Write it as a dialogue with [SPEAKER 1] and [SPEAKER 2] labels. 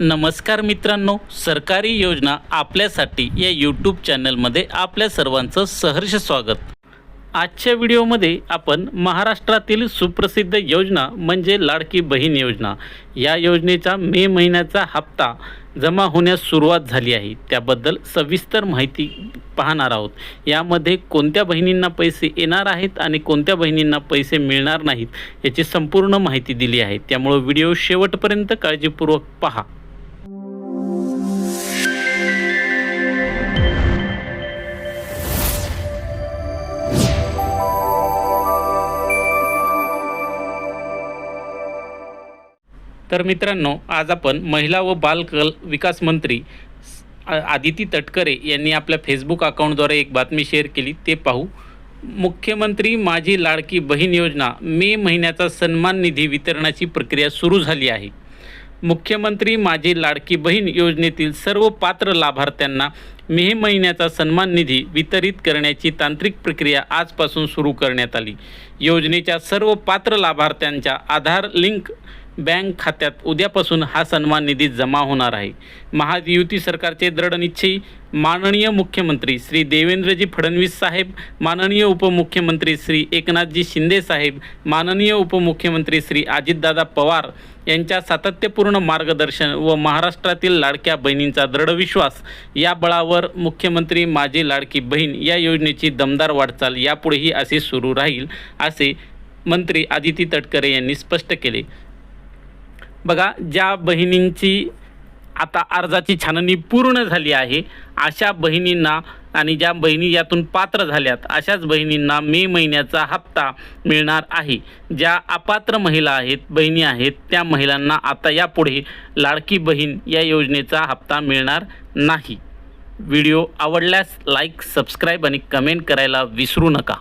[SPEAKER 1] नमस्कार मित्रांनो सरकारी योजना आपल्यासाठी या यूट्यूब चॅनलमध्ये आपल्या सर्वांचं सहर्ष स्वागत. आजच्या व्हिडिओमध्ये आपण महाराष्ट्रातील सुप्रसिद्ध योजना म्हणजे लाडकी बहीण योजना. या योजनेचा मे महिन्याचा हप्ता जमा होण्यास सुरुवात झाली आहे. त्याबद्दल सविस्तर माहिती पाहणार आहोत. यामध्ये कोणत्या बहिणींना पैसे येणार आहेत आणि कोणत्या बहिणींना पैसे मिळणार नाहीत याची संपूर्ण माहिती दिली आहे. त्यामुळे व्हिडिओ शेवटपर्यंत काळजीपूर्वक पहा. तर मित्रांनो आज आपण महिला व बालकल विकास मंत्री आदिती तटकरे यांनी आपल्या फेसबुक अकाउंटद्वारे एक बातमी शेअर केली. ते पाहू. मुख्यमंत्री माझी लाडकी बहीण योजना मे महिन्याचा सन्मान निधी वितरणाची प्रक्रिया सुरू झाली आहे. मुख्यमंत्री माझी लाडकी बहीण योजनेतील सर्व पात्र लाभार्थ्यांना मे महिन्याचा सन्मान निधी वितरित करण्याची तांत्रिक प्रक्रिया आजपासून सुरू करण्यात आली. योजनेच्या सर्व पात्र लाभार्थ्यांच्या आधार लिंक बँक खात्यात उद्यापासून हा सन्मान निधी जमा होणार आहे. महायुती सरकारचे दृढनिश्चयी माननीय मुख्यमंत्री श्री देवेंद्रजी फडणवीस साहेब माननीय उपमुख्यमंत्री श्री एकनाथजी शिंदे साहेब माननीय उपमुख्यमंत्री श्री अजितदादा पवार यांच्या सातत्यपूर्ण मार्गदर्शन व महाराष्ट्रातील लाडक्या बहिणींचा दृढ विश्वास या बळावर मुख्यमंत्री माझी लाडकी बहीण या योजनेची दमदार वाटचाल यापुढेही असे सुरू राहील असे मंत्री आदिती तटकरे यांनी स्पष्ट केले. बघा ज्या बहिणींची आता अर्जाची छाननी पूर्ण झाली आहे अशा बहिणींना आणि ज्या बहिणी यातून पात्र झाल्यात अशाच बहिणींना मे महिन्याचा हप्ता मिळणार आहे. ज्या अपात्र महिला आहेत बहिणी आहेत त्या महिलांना आता यापुढे लाडकी बहीण या योजनेचा हप्ता मिळणार नाही. व्हिडिओ आवडल्यास लाईक सबस्क्राईब आणि कमेंट करायला विसरू नका.